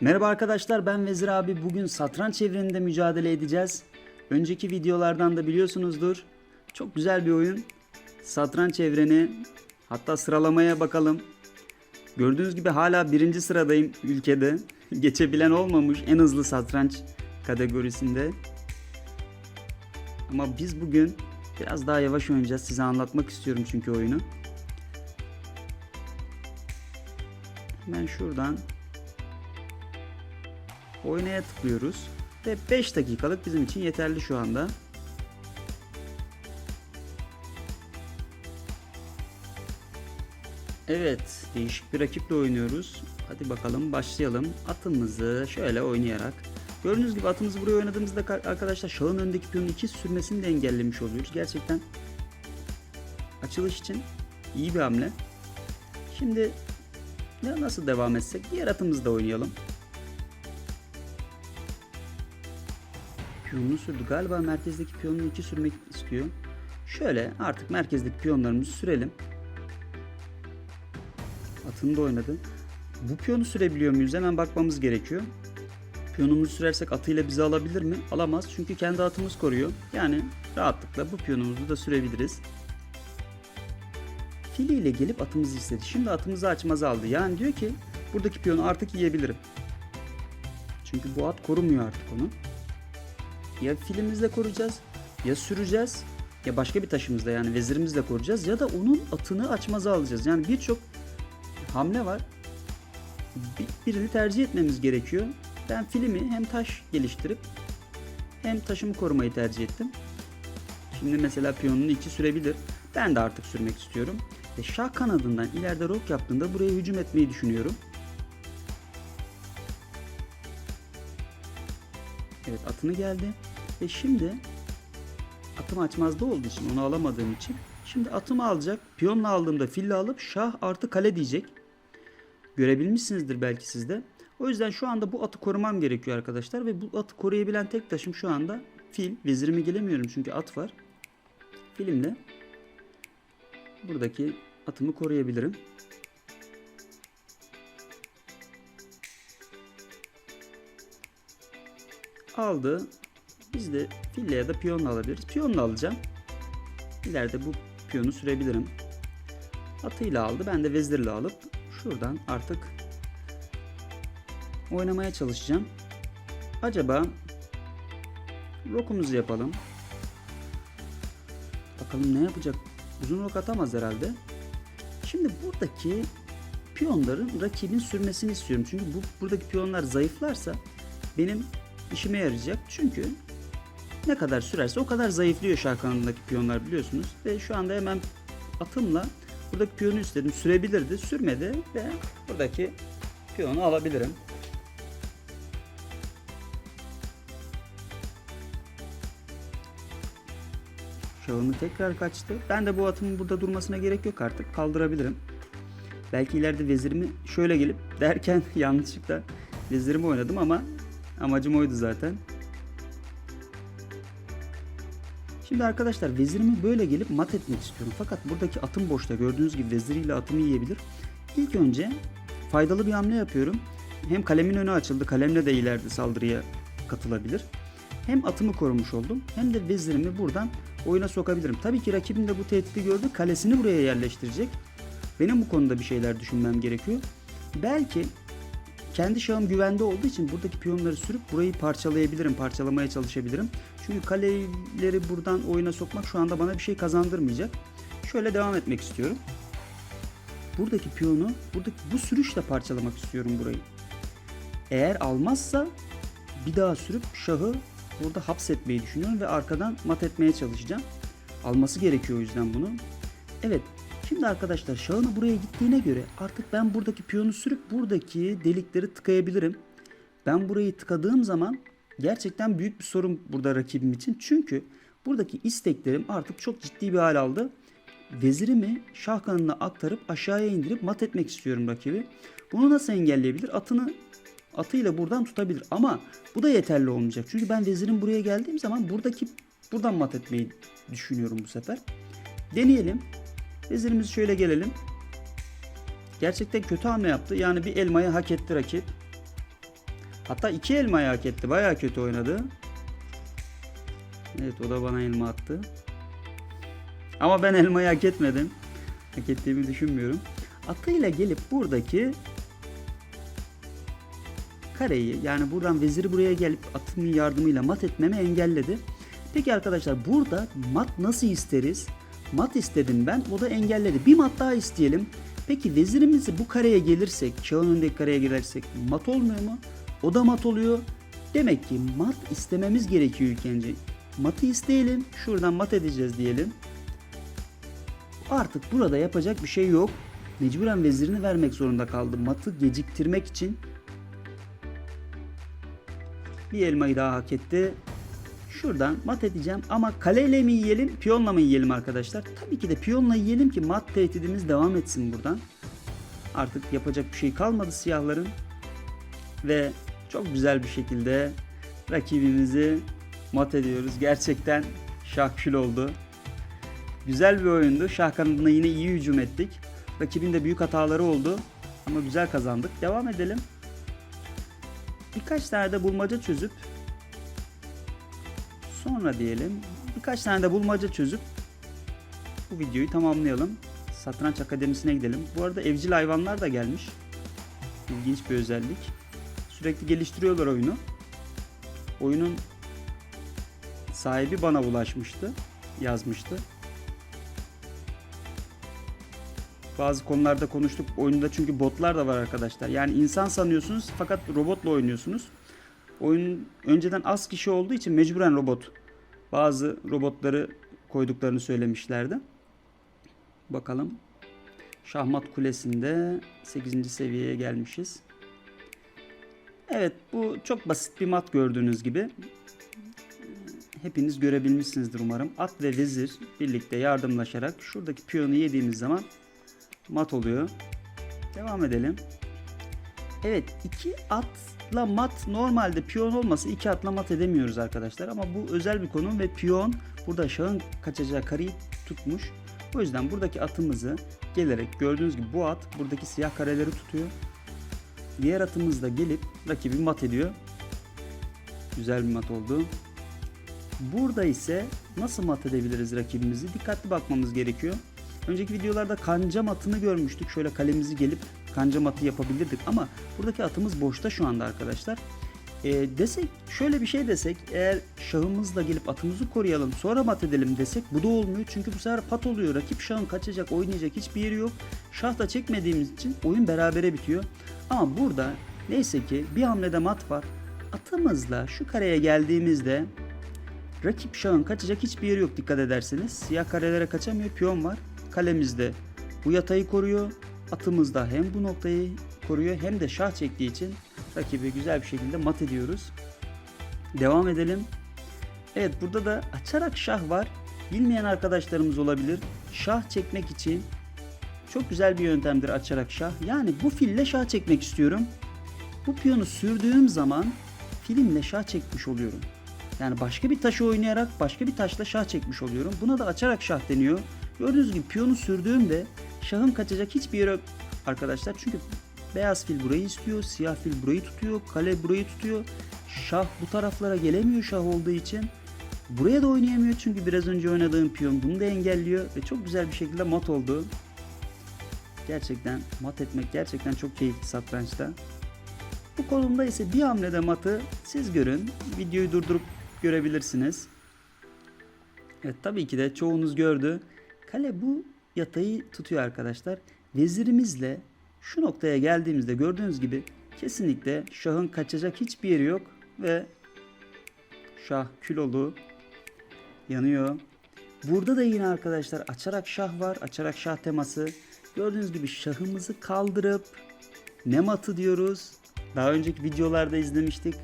Merhaba arkadaşlar ben Vezir abi. Bugün satranç evreninde mücadele edeceğiz. Önceki videolardan da biliyorsunuzdur. Çok güzel bir oyun. Satranç evreni. Hatta sıralamaya bakalım. Gördüğünüz gibi hala birinci sıradayım ülkede. Geçebilen olmamış en hızlı satranç kategorisinde. Ama biz bugün biraz daha yavaş oynayacağız. Size anlatmak istiyorum çünkü oyunu. Hemen şuradan Oynaya tıklıyoruz. Ve 5 dakikalık bizim için yeterli şu anda. Evet, değişik bir rakiple oynuyoruz. Hadi bakalım başlayalım. Atımızı şöyle oynayarak. Gördüğünüz gibi atımızı buraya oynadığımızda ka- arkadaşlar şahın öndeki piyonun iki sürmesini de engellemiş oluyoruz. Gerçekten açılış için iyi bir hamle. Şimdi ya nasıl devam etsek? Diğer atımızı da oynayalım. Piyonunu sürdü. Galiba merkezdeki piyonunu iki sürmek istiyor. Şöyle artık merkezdeki piyonlarımızı sürelim. Atını da oynadı. Bu piyonu sürebiliyor muyuz? Hemen bakmamız gerekiyor. Piyonumuzu sürersek atıyla bizi alabilir mi? Alamaz çünkü kendi atımız koruyor. Yani rahatlıkla bu piyonumuzu da sürebiliriz. Filiyle gelip atımızı istedi. Şimdi atımızı açmaz aldı. Yani diyor ki buradaki piyonu artık yiyebilirim. Çünkü bu at korumuyor artık onu ya filimizle koruyacağız ya süreceğiz ya başka bir taşımızla yani vezirimizle koruyacağız ya da onun atını açmaza alacağız. Yani birçok hamle var. Bir- Birini tercih etmemiz gerekiyor. Ben filimi hem taş geliştirip hem taşımı korumayı tercih ettim. Şimdi mesela piyonun içi sürebilir. Ben de artık sürmek istiyorum. Ve şah kanadından ileride rok yaptığında buraya hücum etmeyi düşünüyorum. Evet atını geldi. Ve şimdi atım açmazda olduğu için onu alamadığım için şimdi atımı alacak. Piyonla aldığımda fille alıp şah artı kale diyecek. Görebilmişsinizdir belki sizde. O yüzden şu anda bu atı korumam gerekiyor arkadaşlar. Ve bu atı koruyabilen tek taşım şu anda fil. Vezirime gelemiyorum çünkü at var. Filimle buradaki atımı koruyabilirim. aldı. Biz de fille ya da piyonla alabiliriz. Piyonla alacağım. İleride bu piyonu sürebilirim. Atıyla aldı. Ben de vezirle alıp şuradan artık oynamaya çalışacağım. Acaba rokumuzu yapalım. Bakalım ne yapacak? Uzun rok atamaz herhalde. Şimdi buradaki piyonların rakibin sürmesini istiyorum. Çünkü bu buradaki piyonlar zayıflarsa benim işime yarayacak. Çünkü ne kadar sürerse o kadar zayıflıyor şah kanadındaki piyonlar biliyorsunuz. Ve şu anda hemen atımla buradaki piyonu istedim. Sürebilirdi. Sürmedi ve buradaki piyonu alabilirim. Şahımı tekrar kaçtı. Ben de bu atımın burada durmasına gerek yok artık. Kaldırabilirim. Belki ileride vezirimi şöyle gelip derken yanlışlıkla vezirimi oynadım ama Amacım oydu zaten. Şimdi arkadaşlar vezirimi böyle gelip mat etmek istiyorum. Fakat buradaki atım boşta. Gördüğünüz gibi veziriyle atımı yiyebilir. İlk önce faydalı bir hamle yapıyorum. Hem kalemin önü açıldı. Kalemle de ileride saldırıya katılabilir. Hem atımı korumuş oldum. Hem de vezirimi buradan oyuna sokabilirim. Tabii ki rakibim de bu tehdidi gördü. Kalesini buraya yerleştirecek. Benim bu konuda bir şeyler düşünmem gerekiyor. Belki kendi şahım güvende olduğu için buradaki piyonları sürüp burayı parçalayabilirim, parçalamaya çalışabilirim. Çünkü kaleleri buradan oyuna sokmak şu anda bana bir şey kazandırmayacak. Şöyle devam etmek istiyorum. Buradaki piyonu, buradaki bu sürüşle parçalamak istiyorum burayı. Eğer almazsa bir daha sürüp şahı burada hapsetmeyi düşünüyorum ve arkadan mat etmeye çalışacağım. Alması gerekiyor o yüzden bunu. Evet, Şimdi arkadaşlar şahını buraya gittiğine göre artık ben buradaki piyonu sürüp buradaki delikleri tıkayabilirim. Ben burayı tıkadığım zaman gerçekten büyük bir sorun burada rakibim için. Çünkü buradaki isteklerim artık çok ciddi bir hal aldı. Vezirimi şah kanadına aktarıp aşağıya indirip mat etmek istiyorum rakibi. Bunu nasıl engelleyebilir? Atını atıyla buradan tutabilir ama bu da yeterli olmayacak. Çünkü ben vezirim buraya geldiğim zaman buradaki buradan mat etmeyi düşünüyorum bu sefer. Deneyelim. Vezirimiz şöyle gelelim. Gerçekten kötü hamle yaptı. Yani bir elmayı hak etti rakip. Hatta iki elmayı hak etti. Bayağı kötü oynadı. Evet o da bana elma attı. Ama ben elmayı hak etmedim. Hak ettiğimi düşünmüyorum. Atıyla gelip buradaki kareyi yani buradan veziri buraya gelip atının yardımıyla mat etmemi engelledi. Peki arkadaşlar burada mat nasıl isteriz? Mat istedim ben o da engelledi. Bir mat daha isteyelim. Peki vezirimizi bu kareye gelirsek, şahın önündeki kareye gelirsek mat olmuyor mu? O da mat oluyor. Demek ki mat istememiz gerekiyor ilk önce. Matı isteyelim. Şuradan mat edeceğiz diyelim. Artık burada yapacak bir şey yok. Mecburen vezirini vermek zorunda kaldım. Matı geciktirmek için bir elmayı daha hak etti. Şuradan mat edeceğim ama kaleyle mi yiyelim, piyonla mı yiyelim arkadaşlar? Tabii ki de piyonla yiyelim ki mat tehdidimiz devam etsin buradan. Artık yapacak bir şey kalmadı siyahların. Ve çok güzel bir şekilde rakibimizi mat ediyoruz. Gerçekten şahkül oldu. Güzel bir oyundu. Şah kanadına yine iyi hücum ettik. Rakibin de büyük hataları oldu. Ama güzel kazandık. Devam edelim. Birkaç tane de bulmaca çözüp sonra diyelim birkaç tane de bulmaca çözüp bu videoyu tamamlayalım. Satranç Akademisi'ne gidelim. Bu arada evcil hayvanlar da gelmiş. İlginç bir özellik. Sürekli geliştiriyorlar oyunu. Oyunun sahibi bana ulaşmıştı. Yazmıştı. Bazı konularda konuştuk. Oyunda çünkü botlar da var arkadaşlar. Yani insan sanıyorsunuz fakat robotla oynuyorsunuz. Oyun önceden az kişi olduğu için mecburen robot. Bazı robotları koyduklarını söylemişlerdi. Bakalım. Şahmat Kulesi'nde 8. seviyeye gelmişiz. Evet bu çok basit bir mat gördüğünüz gibi. Hepiniz görebilmişsinizdir umarım. At ve vezir birlikte yardımlaşarak şuradaki piyonu yediğimiz zaman mat oluyor. Devam edelim. Evet iki atla mat normalde piyon olmasa iki atla mat edemiyoruz arkadaşlar. Ama bu özel bir konu ve piyon burada şahın kaçacağı kareyi tutmuş. O yüzden buradaki atımızı gelerek gördüğünüz gibi bu at buradaki siyah kareleri tutuyor. Diğer atımız da gelip rakibi mat ediyor. Güzel bir mat oldu. Burada ise nasıl mat edebiliriz rakibimizi? Dikkatli bakmamız gerekiyor. Önceki videolarda kanca matını görmüştük. Şöyle kalemizi gelip kanca matı yapabilirdik ama buradaki atımız boşta şu anda arkadaşlar. E, desek şöyle bir şey desek eğer şahımızla gelip atımızı koruyalım sonra mat edelim desek bu da olmuyor. Çünkü bu sefer pat oluyor. Rakip şahın kaçacak oynayacak hiçbir yeri yok. Şah da çekmediğimiz için oyun berabere bitiyor. Ama burada neyse ki bir hamlede mat var. Atımızla şu kareye geldiğimizde rakip şahın kaçacak hiçbir yeri yok dikkat ederseniz. Siyah karelere kaçamıyor piyon var. Kalemizde bu yatayı koruyor. Atımız da hem bu noktayı koruyor hem de şah çektiği için rakibi güzel bir şekilde mat ediyoruz. Devam edelim. Evet burada da açarak şah var. Bilmeyen arkadaşlarımız olabilir. Şah çekmek için çok güzel bir yöntemdir açarak şah. Yani bu fille şah çekmek istiyorum. Bu piyonu sürdüğüm zaman filimle şah çekmiş oluyorum. Yani başka bir taşı oynayarak başka bir taşla şah çekmiş oluyorum. Buna da açarak şah deniyor. Gördüğünüz gibi piyonu sürdüğümde şahın kaçacak hiçbir yere arkadaşlar. Çünkü beyaz fil burayı istiyor, siyah fil burayı tutuyor, kale burayı tutuyor. Şah bu taraflara gelemiyor şah olduğu için. Buraya da oynayamıyor çünkü biraz önce oynadığım piyon bunu da engelliyor ve çok güzel bir şekilde mat oldu. Gerçekten mat etmek gerçekten çok keyifli satrançta. Bu konumda ise bir hamlede matı siz görün. Videoyu durdurup görebilirsiniz. Evet tabii ki de çoğunuz gördü. Kale bu yatayı tutuyor arkadaşlar. Vezirimizle şu noktaya geldiğimizde gördüğünüz gibi kesinlikle şahın kaçacak hiçbir yeri yok ve şah külolu yanıyor. Burada da yine arkadaşlar açarak şah var. Açarak şah teması. Gördüğünüz gibi şahımızı kaldırıp ne matı diyoruz. Daha önceki videolarda izlemiştik.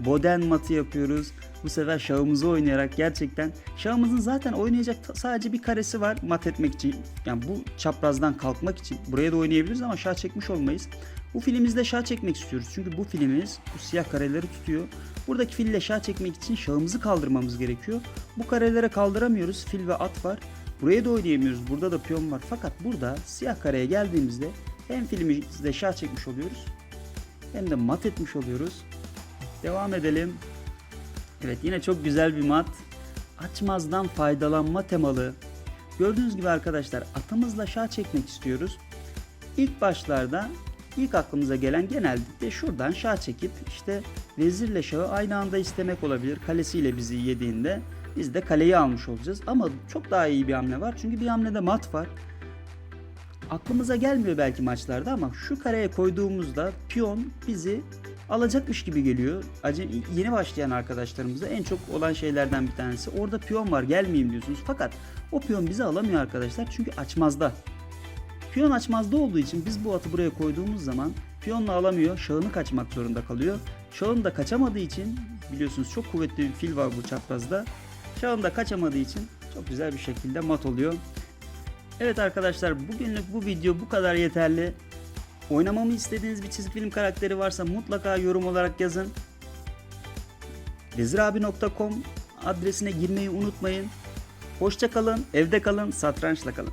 Boden matı yapıyoruz. Bu sefer şahımızı oynayarak gerçekten şahımızın zaten oynayacak sadece bir karesi var mat etmek için. Yani bu çaprazdan kalkmak için buraya da oynayabiliriz ama şah çekmiş olmayız. Bu filimizde şah çekmek istiyoruz. Çünkü bu filimiz bu siyah kareleri tutuyor. Buradaki fille şah çekmek için şahımızı kaldırmamız gerekiyor. Bu karelere kaldıramıyoruz. Fil ve at var. Buraya da oynayamıyoruz. Burada da piyon var. Fakat burada siyah kareye geldiğimizde hem filimizde şah çekmiş oluyoruz hem de mat etmiş oluyoruz. Devam edelim. Evet yine çok güzel bir mat. Açmazdan faydalanma temalı. Gördüğünüz gibi arkadaşlar atımızla şah çekmek istiyoruz. İlk başlarda ilk aklımıza gelen genellikle şuradan şah çekip işte vezirle şahı aynı anda istemek olabilir. Kalesiyle bizi yediğinde biz de kaleyi almış olacağız. Ama çok daha iyi bir hamle var. Çünkü bir hamlede mat var. Aklımıza gelmiyor belki maçlarda ama şu kareye koyduğumuzda piyon bizi alacakmış gibi geliyor. Acem yeni başlayan arkadaşlarımıza en çok olan şeylerden bir tanesi. Orada piyon var gelmeyeyim diyorsunuz. Fakat o piyon bizi alamıyor arkadaşlar çünkü açmazda. Piyon açmazda olduğu için biz bu atı buraya koyduğumuz zaman piyonla alamıyor. Şahını kaçmak zorunda kalıyor. Şahın da kaçamadığı için biliyorsunuz çok kuvvetli bir fil var bu çaprazda. Şahın da kaçamadığı için çok güzel bir şekilde mat oluyor. Evet arkadaşlar bugünlük bu video bu kadar yeterli. Oynamamı istediğiniz bir çizgi film karakteri varsa mutlaka yorum olarak yazın. vezirabi.com adresine girmeyi unutmayın. Hoşça kalın, evde kalın, satrançla kalın.